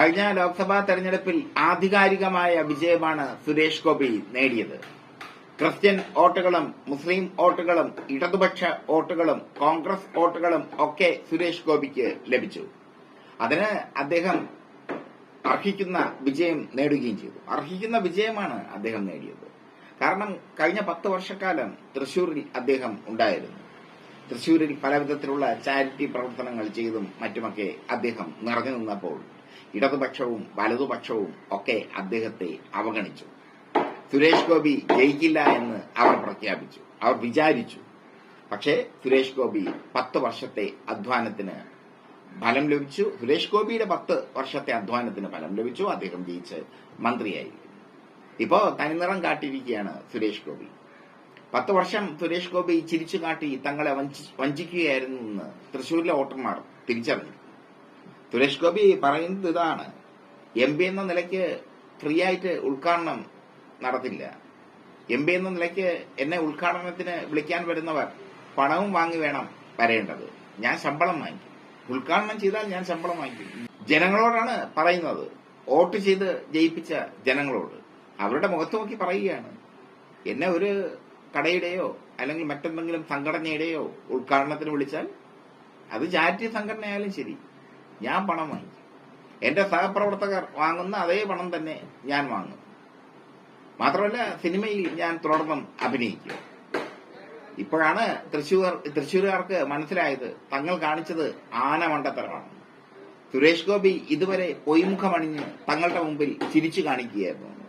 കഴിഞ്ഞ ലോക്സഭാ തെരഞ്ഞെടുപ്പിൽ ആധികാരികമായ വിജയമാണ് സുരേഷ് ഗോപി നേടിയത്. ക്രിസ്ത്യൻ വോട്ടുകളും മുസ്ലിം വോട്ടുകളും ഇടതുപക്ഷ വോട്ടുകളും കോൺഗ്രസ് വോട്ടുകളും ഒക്കെ സുരേഷ് ഗോപിക്ക് ലഭിച്ചു. അതിന് അദ്ദേഹം അർഹിക്കുന്ന വിജയം നേടുകയും ചെയ്തു. അർഹിക്കുന്ന വിജയമാണ് അദ്ദേഹം നേടിയത്. കാരണം കഴിഞ്ഞ പത്ത് വർഷക്കാലം തൃശൂരിൽ അദ്ദേഹം ഉണ്ടായിരുന്നു. തൃശൂരിൽ പല വിധത്തിലുള്ള ചാരിറ്റി പ്രവർത്തനങ്ങൾ ചെയ്തും മറ്റുമൊക്കെ അദ്ദേഹം നിറഞ്ഞു നിന്നപ്പോൾ ഇടതുപക്ഷവും വലതുപക്ഷവും ഒക്കെ അദ്ദേഹത്തെ അവഗണിച്ചു. സുരേഷ് ഗോപി ജയിക്കില്ല എന്ന് അവർ പ്രഖ്യാപിച്ചു. അവർ വിചാരിച്ചു. പക്ഷേ സുരേഷ് ഗോപി പത്ത് വർഷത്തെ അധ്വാനത്തിന് ഫലം ലഭിച്ചു. സുരേഷ് ഗോപിയുടെ പത്ത് വർഷത്തെ അധ്വാനത്തിന് ഫലം ലഭിച്ചു. അദ്ദേഹം ജയിച്ച് മന്ത്രിയായി. ഇപ്പോ തനിനിറം കാട്ടിയിരിക്കുകയാണ് സുരേഷ് ഗോപി. പത്ത് വർഷം സുരേഷ് ഗോപി ചിരിച്ചു കാട്ടി തങ്ങളെ വഞ്ചി- വഞ്ചിക്കുകയായിരുന്നു എന്ന് തൃശൂരിലെ വോട്ടർമാർ തിരിച്ചറിഞ്ഞു. സുരേഷ് ഗോപി പറയുന്നത് ഇതാണ്. എം പി എന്ന നിലയ്ക്ക് ഫ്രീ ആയിട്ട് ഉദ്ഘാടനം നടത്തില്ല. എം പി എന്ന നിലയ്ക്ക് എന്നെ ഉദ്ഘാടനത്തിന് വിളിക്കാൻ വരുന്നവർ പണവും വാങ്ങി വേണം വരേണ്ടത്. ഞാൻ ശമ്പളം വാങ്ങിക്കും. ഉദ്ഘാടനം ചെയ്താൽ ഞാൻ ശമ്പളം വാങ്ങിക്കും. ജനങ്ങളോടാണ് പറയുന്നത്. വോട്ട് ചെയ്ത് ജയിപ്പിച്ച ജനങ്ങളോട്. അവരുടെ മുഖത്ത് നോക്കി പറയുകയാണ്. എന്നെ ഒരു കടയുടെയോ അല്ലെങ്കിൽ മറ്റെന്തെങ്കിലും സംഘടനയുടെയോ ഉദ്ഘാടനത്തിന് വിളിച്ചാൽ അത് ചാരിറ്റി സംഘടനയായാലും ശരി. ഞാൻ പണം വാങ്ങിക്കും. എന്റെ സഹപ്രവർത്തകർ വാങ്ങുന്ന അതേ പണം തന്നെ ഞാൻ വാങ്ങും. മാത്രമല്ല സിനിമയിൽ ഞാൻ തുടർന്നും അഭിനയിക്കും. ഇപ്പോഴാണ് തൃശൂർ തൃശൂരുകാർക്ക് മനസ്സിലായത് തങ്ങൾ കാണിച്ചത് ആന മണ്ടത്തരമാണ്. സുരേഷ് ഗോപി ഇതുവരെ പൊയ്മുഖമണിഞ്ഞ് തങ്ങളുടെ മുമ്പിൽ ചിരിച്ചു കാണിക്കുകയായിരുന്നു.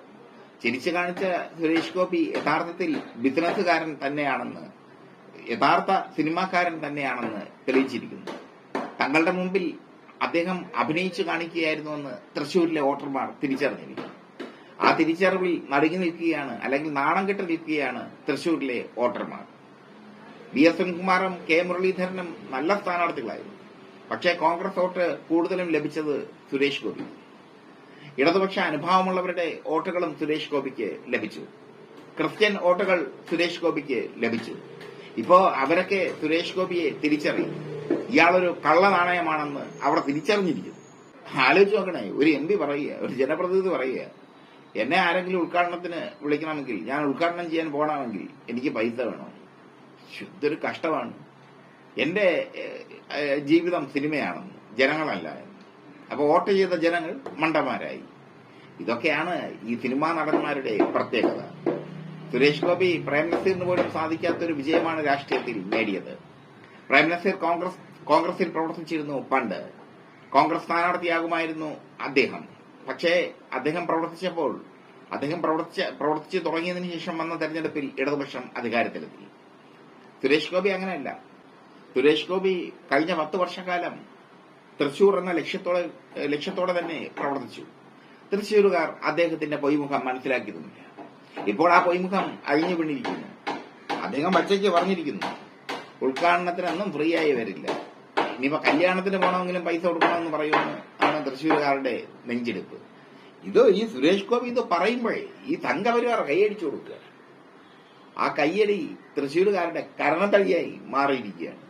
ചിരിച്ചു കാണിച്ച സുരേഷ് ഗോപി യഥാർത്ഥത്തിൽ ബിസിനസ്സുകാരൻ തന്നെയാണെന്ന് യഥാർത്ഥ സിനിമാക്കാരൻ തന്നെയാണെന്ന് തെളിയിച്ചിരിക്കുന്നു. തങ്ങളുടെ മുമ്പിൽ അദ്ദേഹം അഭിനയിച്ചു കാണിക്കുകയായിരുന്നുവെന്ന് തൃശൂരിലെ വോട്ടർമാർ തിരിച്ചറിഞ്ഞിരിക്കുന്നു. ആ തിരിച്ചറിവിൽ നടുങ്ങി നിൽക്കുകയാണ് അല്ലെങ്കിൽ നാണം കെട്ട് നിൽക്കുകയാണ് തൃശൂരിലെ വോട്ടർമാർ. വി എസ് സുനിൽകുമാറും കെ മുരളീധരനും നല്ല സ്ഥാനാർത്ഥികളായിരുന്നു. പക്ഷേ കോൺഗ്രസ് വോട്ട് കൂടുതലും ലഭിച്ചത് സുരേഷ് ഗോപി ഇടതുപക്ഷ അനുഭാവമുള്ളവരുടെ വോട്ടുകളും സുരേഷ് ഗോപിക്ക് ലഭിച്ചു. ക്രിസ്ത്യൻ വോട്ടുകൾ സുരേഷ് ഗോപിക്ക് ലഭിച്ചു. ഇപ്പോ അവരൊക്കെ സുരേഷ് ഗോപിയെ തിരിച്ചറിയും. ഇയാളൊരു കള്ള നാണയമാണെന്ന് അവിടെ തിരിച്ചറിഞ്ഞിരിക്കും. ആലോചിച്ച് നോക്കണേ ഒരു എം പി പറയുക ഒരു ജനപ്രതിനിധി പറയുക എന്നെ ആരെങ്കിലും ഉദ്ഘാടനത്തിന് വിളിക്കണമെങ്കിൽ ഞാൻ ഉദ്ഘാടനം ചെയ്യാൻ പോകണമെങ്കിൽ എനിക്ക് പൈസ വേണം? ഇതൊരു കഷ്ടമാണ്. എന്റെ ജീവിതം സിനിമയാണെന്ന് ജനങ്ങളല്ല എന്ന് അപ്പൊ വോട്ട് ചെയ്ത ജനങ്ങൾ മണ്ടന്മാരായി. ഇതൊക്കെയാണ് ഈ സിനിമാ നടന്മാരുടെ പ്രത്യേകത. സുരേഷ് ഗോപി പ്രേം നസീറിന് പോലും സാധിക്കാത്തൊരു വിജയമാണ് രാഷ്ട്രീയത്തിൽ നേടിയത്. പ്രേം നസീർ കോൺഗ്രസ് കോൺഗ്രസിൽ പ്രവർത്തിച്ചിരുന്നു പണ്ട്. കോൺഗ്രസ് സ്ഥാനാർത്ഥിയാകുമായിരുന്നു അദ്ദേഹം. പക്ഷേ അദ്ദേഹം പ്രവർത്തിച്ചപ്പോൾ അദ്ദേഹം പ്രവർത്തിച്ച പ്രവർത്തിച്ചു തുടങ്ങിയതിനു ശേഷം വന്ന തെരഞ്ഞെടുപ്പിൽ ഇടതുപക്ഷം അധികാരത്തിലെത്തി. സുരേഷ് ഗോപി അങ്ങനെയല്ല. സുരേഷ് ഗോപി കഴിഞ്ഞ പത്ത് വർഷക്കാലം തൃശൂർ എന്ന ലക്ഷ്യത്തോടെ ലക്ഷ്യത്തോടെ തന്നെ പ്രവർത്തിച്ചു. തൃശ്ശൂരുകാർ അദ്ദേഹത്തിന്റെ പൊയ്മുഖം മനസ്സിലാക്കിയിരുന്നില്ല ഇപ്പോൾ ആ പൊയ്മുഖം അഴിഞ്ഞു വീണിരിക്കുന്നു. അദ്ദേഹം പച്ചയ്ക്ക് പറഞ്ഞിരിക്കുന്നു ഉദ്ഘാടനത്തിനൊന്നും ഫ്രീ ആയി വരില്ല. ഇനിയിപ്പോ കല്യാണത്തിന് പോകണമെങ്കിലും പൈസ കൊടുക്കണമെന്ന് പറയുമെന്ന് ആണ് തൃശ്ശൂരുകാരുടെ നെഞ്ചെടുപ്പ്. ഇത് ഈ സുരേഷ് ഗോപി ഇത് പറയുമ്പോഴേ ഈ സംഘപരിവാർ കൈയടിച്ചു കൊടുക്കുക. ആ കയ്യടി തൃശ്ശൂരുകാരുടെ കരണത്തടിയായി മാറിയിരിക്കുകയാണ്.